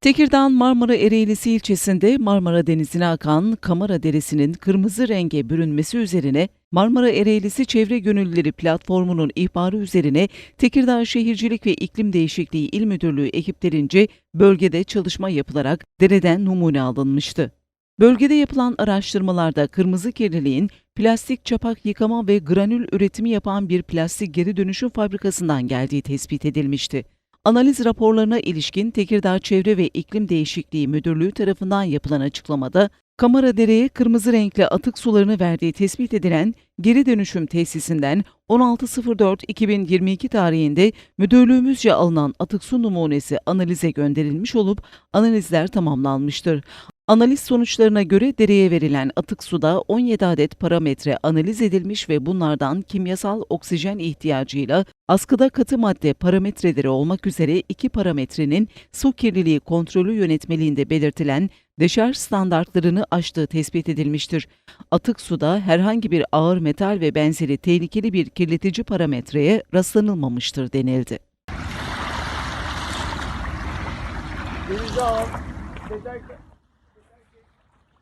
Tekirdağ Marmara Ereğlisi ilçesinde Marmara Denizi'ne akan Kamara Deresi'nin kırmızı renge bürünmesi üzerine Marmara Ereğlisi Çevre Gönüllüleri Platformu'nun ihbarı üzerine Tekirdağ Şehircilik ve İklim Değişikliği İl Müdürlüğü ekiplerince bölgede çalışma yapılarak dereden numune alınmıştı. Bölgede yapılan araştırmalarda kırmızı kirliliğin plastik çapak yıkama ve granül üretimi yapan bir plastik geri dönüşüm fabrikasından geldiği tespit edilmişti. Analiz raporlarına ilişkin Tekirdağ Çevre ve İklim Değişikliği Müdürlüğü tarafından yapılan açıklamada, Kamaradere'ye kırmızı renkli atık sularını verdiği tespit edilen geri dönüşüm tesisinden 16.04.2022 tarihinde müdürlüğümüzce alınan atık su numunesi analize gönderilmiş olup analizler tamamlanmıştır. Analiz sonuçlarına göre dereye verilen atık suda 17 adet parametre analiz edilmiş ve bunlardan kimyasal oksijen ihtiyacıyla askıda katı madde parametreleri olmak üzere iki parametrenin su kirliliği kontrolü yönetmeliğinde belirtilen deşarj standartlarını aştığı tespit edilmiştir. Atık suda herhangi bir ağır metal ve benzeri tehlikeli bir kirletici parametreye rastlanılmamıştır denildi. Denize. Geçerken